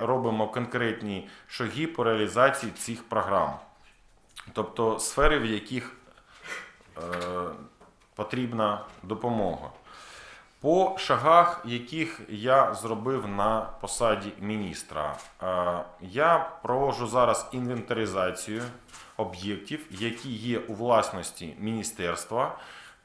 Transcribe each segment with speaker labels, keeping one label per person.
Speaker 1: робимо конкретні шаги по реалізації цих програм. Тобто сфери, в яких е, потрібна допомога. По шагах, яких я зробив на посаді міністра, Е, я проводжу зараз інвентаризацію об'єктів, які є у власності міністерства,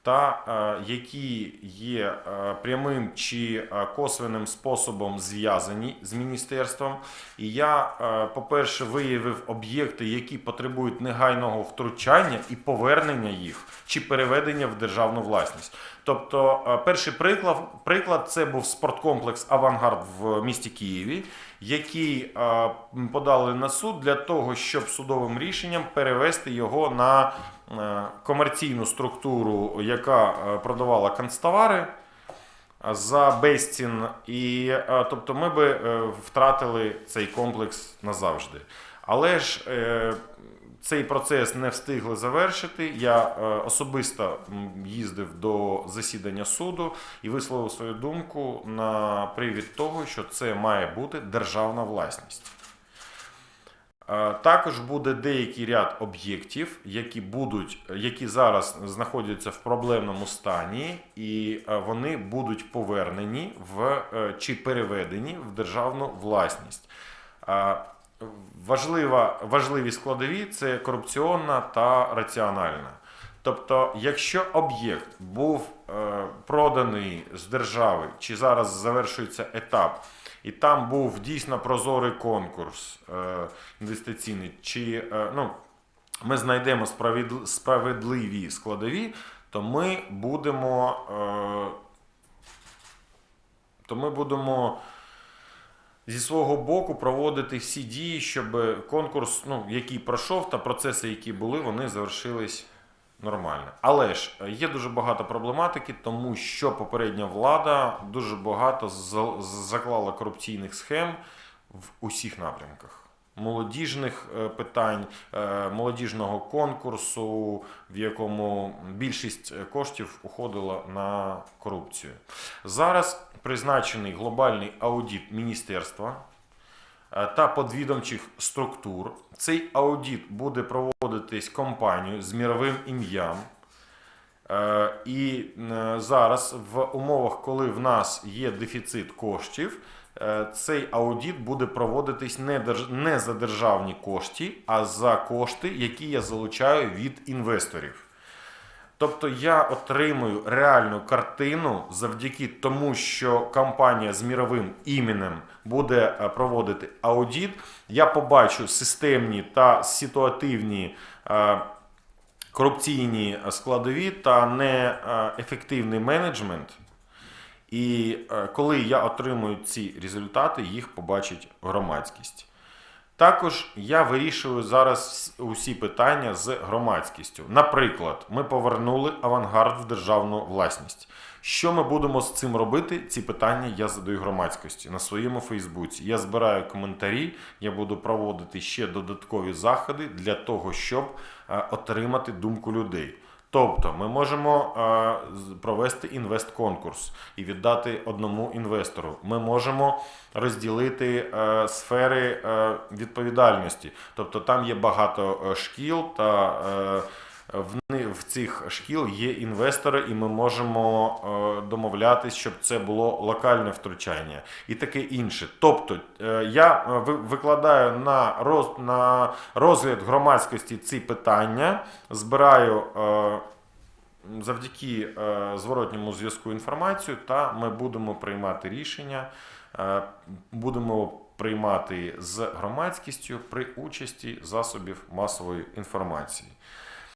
Speaker 1: та е, які є е, прямим чи е, косвенним способом зв'язані з міністерством. І я, по-перше, виявив об'єкти, які потребують негайного втручання і повернення їх чи переведення в державну власність. Тобто, перший приклад, приклад це був спорткомплекс Авангард в місті Києві, який подали на суд для того, щоб судовим рішенням перевести його на комерційну структуру, яка е, продавала канцтовари е, за безцін. І е, тобто ми би втратили цей комплекс назавжди. Але ж цей процес не встигли завершити. Я особисто їздив до засідання суду і висловив свою думку на привід того, що це має бути державна власність. Е, Також буде деякий ряд об'єктів, які будуть, які зараз знаходяться в проблемному стані, і е, вони будуть повернені в е, чи переведені в державну власність. Важлива, важливі складові це корупціонна та раціональна. Тобто, якщо об'єкт був проданий з держави, чи зараз завершується етап, і там був дійсно прозорий конкурс е, інвестиційний, чи е, ну, ми знайдемо справедл- справедливі складові, то ми будемо, е, то ми будемо зі свого боку проводити всі дії, щоб конкурс, ну, який пройшов, та процеси, які були, вони завершились нормально. Але ж е, є дуже багато проблематики, тому що попередня влада дуже багато заклала корупційних схем в усіх напрямках. Молодіжних е, питань, е, молодіжного конкурсу, в якому більшість коштів уходила на корупцію. Зараз призначений глобальний аудит міністерства та подвідомчих структур. Цей аудит буде проводитись компанією з міровим ім'ям. Е, І е, зараз в умовах, коли в нас є дефіцит коштів, е, цей аудит буде проводитись не, держ... не за державні кошти, а за кошти, які я залучаю від інвесторів. Тобто я отримую реальну картину завдяки тому, що компанія з міровим іменем буде е, проводити аудит. Я побачу системні та ситуативні е, корупційні складові та неефективний менеджмент. І е, коли я отримую ці результати, їх побачить громадськість. Також я вирішую зараз усі питання з громадськістю. Наприклад, ми повернули авангард в державну власність. Що ми будемо з цим робити? Ці питання я задаю громадськості на своєму Фейсбуці. Я збираю коментарі, я буду проводити ще додаткові заходи для того, щоб е, отримати думку людей. Тобто ми можемо е, провести інвестконкурс і віддати одному інвестору. Ми можемо розділити е, сфери е, відповідальності. Тобто там є багато шкіл та в, в цих шкіл є інвестори, і ми можемо е, домовлятись, щоб це було локальне втручання і таке інше. Тобто е, я е, ви- викладаю на, роз, на розгляд громадськості ці питання, збираю. Завдяки зворотньому зв'язку інформацію, та ми будемо приймати рішення, будемо приймати з громадськістю при участі засобів масової інформації.